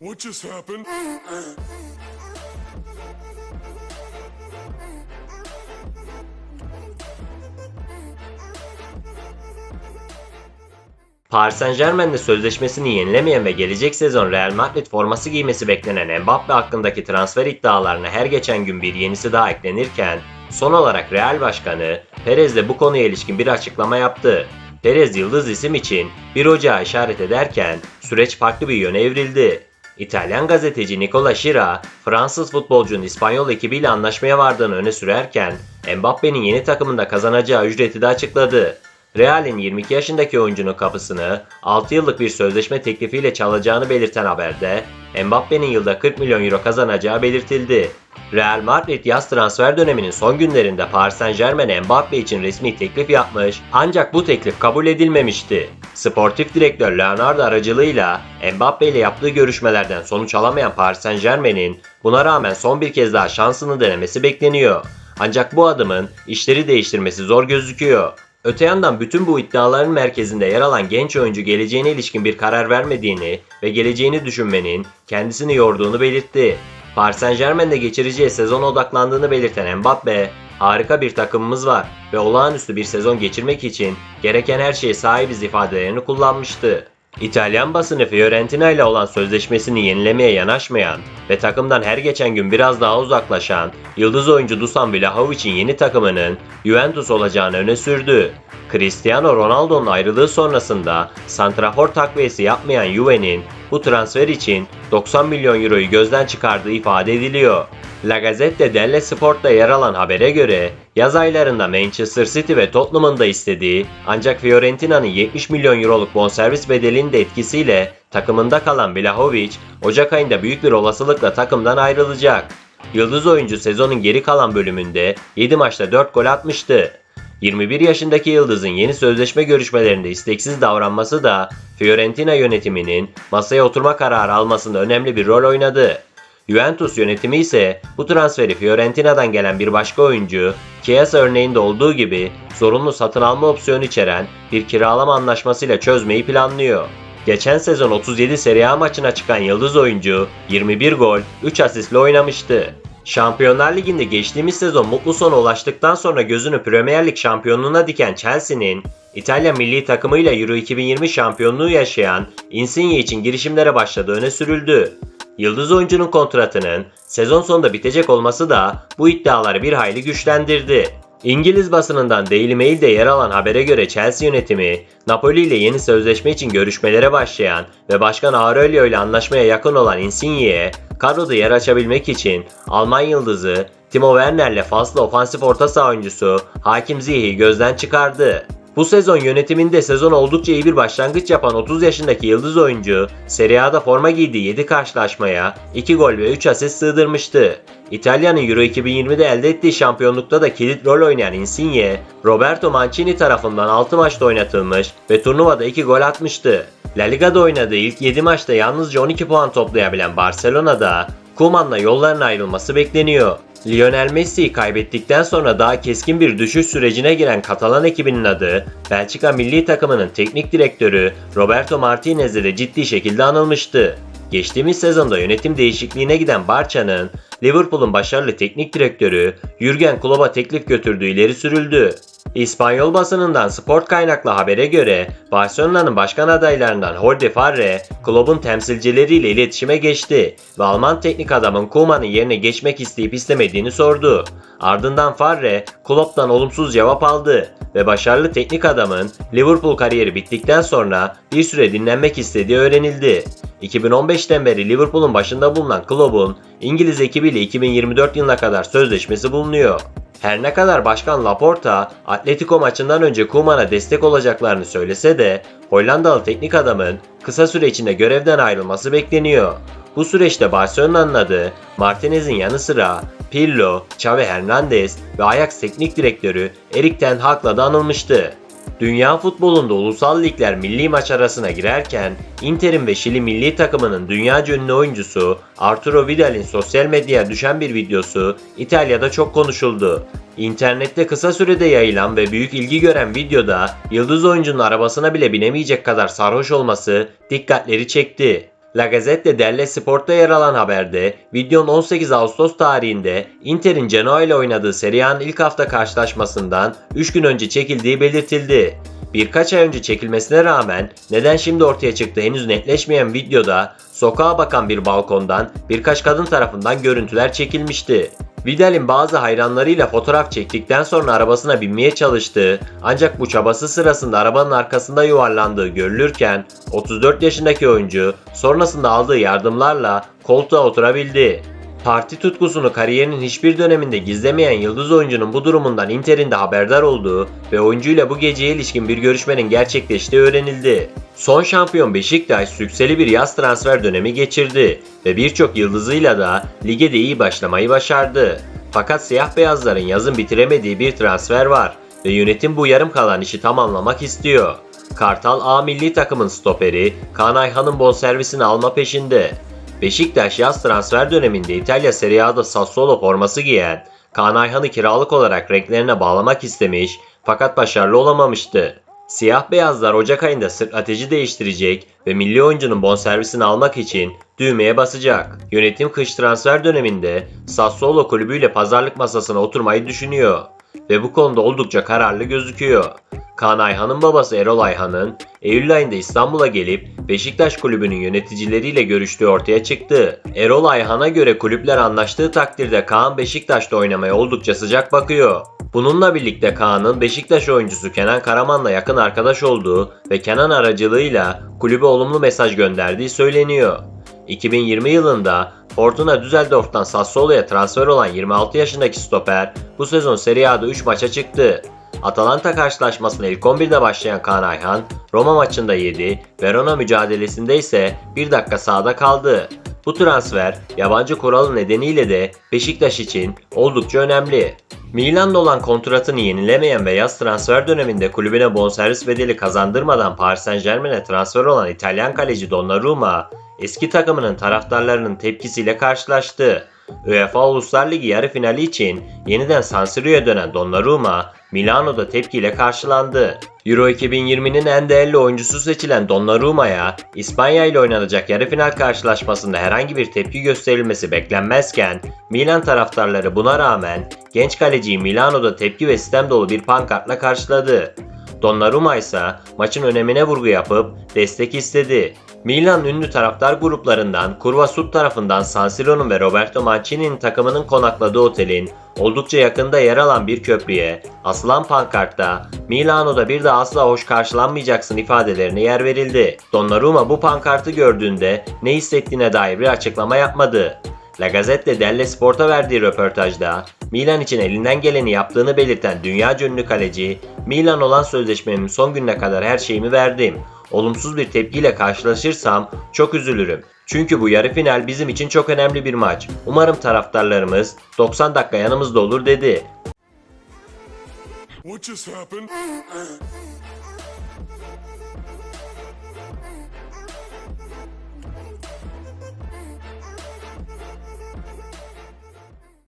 What just happened? Paris Saint Germain'de sözleşmesini yenilemeyen ve gelecek sezon Real Madrid forması giymesi beklenen Mbappe hakkındaki transfer iddialarına her geçen gün bir yenisi daha eklenirken son olarak Real Başkanı Perez de bu konuya ilişkin bir açıklama yaptı. Perez yıldız isim için bir ocağa işaret ederken süreç farklı bir yöne evrildi. İtalyan gazeteci Nicola Schira, Fransız futbolcunun İspanyol ekibiyle anlaşmaya vardığını öne sürerken Mbappe'nin yeni takımında kazanacağı ücreti de açıkladı. Real'in 22 yaşındaki oyuncunun kapısını 6 yıllık bir sözleşme teklifiyle çalacağını belirten haberde Mbappe'nin yılda 40 milyon euro kazanacağı belirtildi. Real Madrid yaz transfer döneminin son günlerinde Paris Saint Germain'e Mbappe için resmi teklif yapmış ancak bu teklif kabul edilmemişti. Sportif direktör Leonardo aracılığıyla Mbappe ile yaptığı görüşmelerden sonuç alamayan Paris Saint Germain'in buna rağmen son bir kez daha şansını denemesi bekleniyor. Ancak bu adımın işleri değiştirmesi zor gözüküyor. Öte yandan bütün bu iddiaların merkezinde yer alan genç oyuncu geleceğine ilişkin bir karar vermediğini ve geleceğini düşünmenin kendisini yorduğunu belirtti. Paris Saint Germain'de geçireceği sezona odaklandığını belirten Mbappe, harika bir takımımız var ve olağanüstü bir sezon geçirmek için gereken her şeye sahibiz ifadelerini kullanmıştı. İtalyan basını Fiorentina ile olan sözleşmesini yenilemeye yanaşmayan ve takımdan her geçen gün biraz daha uzaklaşan yıldız oyuncu Dusan Vlahovic'in yeni takımının Juventus olacağını öne sürdü. Cristiano Ronaldo'nun ayrılığı sonrasında santrafor takviyesi yapmayan Juve'nin bu transfer için 90 milyon euroyu gözden çıkardığı ifade ediliyor. La Gazzetta dello Sport'ta yer alan habere göre yaz aylarında Manchester City ve Tottenham'ın da istediği ancak Fiorentina'nın 70 milyon euroluk bonservis bedelinin de etkisiyle takımında kalan Vlahovic Ocak ayında büyük bir olasılıkla takımdan ayrılacak. Yıldız oyuncu sezonun geri kalan bölümünde 7 maçta 4 gol atmıştı. 21 yaşındaki Yıldız'ın yeni sözleşme görüşmelerinde isteksiz davranması da Fiorentina yönetiminin masaya oturma kararı almasında önemli bir rol oynadı. Juventus yönetimi ise bu transferi Fiorentina'dan gelen bir başka oyuncu, Chiesa örneğinde olduğu gibi zorunlu satın alma opsiyonu içeren bir kiralama anlaşmasıyla çözmeyi planlıyor. Geçen sezon 37 Serie A maçına çıkan yıldız oyuncu 21 gol, 3 asistle oynamıştı. Şampiyonlar Ligi'nde geçtiğimiz sezon mutlu sona ulaştıktan sonra gözünü Premier Lig şampiyonluğuna diken Chelsea'nin İtalya milli takımıyla Euro 2020 şampiyonluğu yaşayan Insigne için girişimlere başladığı öne sürüldü. Yıldız oyuncunun kontratının sezon sonunda bitecek olması da bu iddiaları bir hayli güçlendirdi. İngiliz basınından Daily Mail'de yer alan habere göre Chelsea yönetimi, Napoli ile yeni sözleşme için görüşmelere başlayan ve Başkan Aurelio ile anlaşmaya yakın olan Insigne'ye kadroda yer açabilmek için Alman yıldızı Timo Werner'le faslı ofansif orta saha oyuncusu Hakim Ziyech'i gözden çıkardı. Bu sezon yönetiminde sezon oldukça iyi bir başlangıç yapan 30 yaşındaki yıldız oyuncu Serie A'da forma giydiği 7 karşılaşmaya 2 gol ve 3 asist sığdırmıştı. İtalya'nın Euro 2020'de elde ettiği şampiyonlukta da kilit rol oynayan Insigne, Roberto Mancini tarafından 6 maçta oynatılmış ve turnuvada 2 gol atmıştı. La Liga'da oynadığı ilk 7 maçta yalnızca 12 puan toplayabilen Barcelona'da Koeman'la yolların ayrılması bekleniyor. Lionel Messi'yi kaybettikten sonra daha keskin bir düşüş sürecine giren Katalan ekibinin adı, Belçika milli takımının teknik direktörü Roberto Martinez'le de ciddi şekilde anılmıştı. Geçtiğimiz sezonda yönetim değişikliğine giden Barça'nın Liverpool'un başarılı teknik direktörü Jurgen Klopp'a teklif götürdüğü ileri sürüldü. İspanyol basınından sport kaynaklı habere göre Barcelona'nın başkan adaylarından Jordi Farre, Klopp'un temsilcileriyle iletişime geçti ve Alman teknik adamın Koeman'ın yerine geçmek isteyip istemediğini sordu. Ardından Farre, Klopp'tan olumsuz cevap aldı ve başarılı teknik adamın Liverpool kariyeri bittikten sonra bir süre dinlenmek istediği öğrenildi. 2015'ten beri Liverpool'un başında bulunan Klopp'un İngiliz ekibiyle 2024 yılına kadar sözleşmesi bulunuyor. Her ne kadar Başkan Laporta Atletico maçından önce Koeman'a destek olacaklarını söylese de Hollandalı teknik adamın kısa süre içinde görevden ayrılması bekleniyor. Bu süreçte Barcelona'nın adı Martinez'in yanı sıra Pirlo, Xavi Hernandez ve Ajax teknik direktörü Erik Ten Hag'la da anılmıştı. Dünya futbolunda ulusal ligler milli maç arasına girerken Inter'in ve Şili milli takımının dünya ünlü oyuncusu Arturo Vidal'in sosyal medyaya düşen bir videosu İtalya'da çok konuşuldu. İnternette kısa sürede yayılan ve büyük ilgi gören videoda yıldız oyuncunun arabasına bile binemeyecek kadar sarhoş olması dikkatleri çekti. La Gazzetta dello Sport'ta yer alan haberde videonun 18 Ağustos tarihinde Inter'in Genoa ile oynadığı Serie A'nın ilk hafta karşılaşmasından 3 gün önce çekildiği belirtildi. Birkaç ay önce çekilmesine rağmen neden şimdi ortaya çıktı henüz netleşmeyen videoda sokağa bakan bir balkondan birkaç kadın tarafından görüntüler çekilmişti. Vidal'in bazı hayranlarıyla fotoğraf çektikten sonra arabasına binmeye çalıştığı ancak bu çabası sırasında arabanın arkasında yuvarlandığı görülürken 34 yaşındaki oyuncu sonrasında aldığı yardımlarla koltuğa oturabildi. Parti tutkusunu kariyerinin hiçbir döneminde gizlemeyen yıldız oyuncunun bu durumundan Inter'in de haberdar olduğu ve oyuncuyla bu geceye ilişkin bir görüşmenin gerçekleştiği öğrenildi. Son şampiyon Beşiktaş sükseli bir yaz transfer dönemi geçirdi ve birçok yıldızıyla da lige de iyi başlamayı başardı. Fakat siyah beyazların yazın bitiremediği bir transfer var ve yönetim bu yarım kalan işi tamamlamak istiyor. Kartal A milli takımın stoperi Kaan Ayhan'ın bonservisini alma peşinde. Beşiktaş yaz transfer döneminde İtalya Serie A'da Sassuolo forması giyen Kaan Ayhan'ı kiralık olarak renklerine bağlamak istemiş fakat başarılı olamamıştı. Siyah beyazlar Ocak ayında strateji değiştirecek ve milli oyuncunun bonservisini almak için düğmeye basacak. Yönetim kış transfer döneminde Sassuolo kulübüyle pazarlık masasına oturmayı düşünüyor ve bu konuda oldukça kararlı gözüküyor. Kaan Ayhan'ın babası Erol Ayhan'ın Eylül ayında İstanbul'a gelip Beşiktaş kulübünün yöneticileriyle görüştüğü ortaya çıktı. Erol Ayhan'a göre kulüpler anlaştığı takdirde Kaan Beşiktaş'ta oynamaya oldukça sıcak bakıyor. Bununla birlikte Kaan'ın Beşiktaş oyuncusu Kenan Karaman'la yakın arkadaş olduğu ve Kenan aracılığıyla kulübe olumlu mesaj gönderdiği söyleniyor. 2020 yılında Fortuna Düsseldorf'tan Sassuolo'ya transfer olan 26 yaşındaki stoper bu sezon Serie A'da 3 maça çıktı. Atalanta karşılaşmasına ilk 11'de başlayan Kaan Ayhan, Roma maçında 7, Verona mücadelesinde ise 1 dakika sahada kaldı. Bu transfer yabancı kuralı nedeniyle de Beşiktaş için oldukça önemli. Milan'da olan kontratını yenilemeyen ve yaz transfer döneminde kulübüne bonservis bedeli kazandırmadan Paris Saint Germain'e transfer olan İtalyan kaleci Donnarumma, eski takımının taraftarlarının tepkisiyle karşılaştı. UEFA Uluslar Ligi yarı finali için yeniden San dönen Donnarumma, Milano'da tepkiyle karşılandı. Euro 2020'nin en değerli oyuncusu seçilen Donnarumma'ya İspanya ile oynanacak yarı final karşılaşmasında herhangi bir tepki gösterilmesi beklenmezken Milan taraftarları buna rağmen genç kaleciyi Milano'da tepki ve sistem dolu bir pankartla karşıladı. Donnarumma ise maçın önemine vurgu yapıp destek istedi. Milan ünlü taraftar gruplarından Curva Sud tarafından San Siro'nun ve Roberto Mancini'nin takımının konakladığı otelin oldukça yakında yer alan bir köprüye asılan pankartta Milano'da bir daha asla hoş karşılanmayacaksın ifadelerine yer verildi. Donnarumma bu pankartı gördüğünde ne hissettiğine dair bir açıklama yapmadı. La Gazzetta dello Sport'a verdiği röportajda Milan için elinden geleni yaptığını belirten dünya ünlü kaleci, Milan olan sözleşmemin son gününe kadar her şeyimi verdim. Olumsuz bir tepkiyle karşılaşırsam çok üzülürüm. Çünkü bu yarı final bizim için çok önemli bir maç. Umarım taraftarlarımız 90 dakika yanımızda olur dedi. What just happened?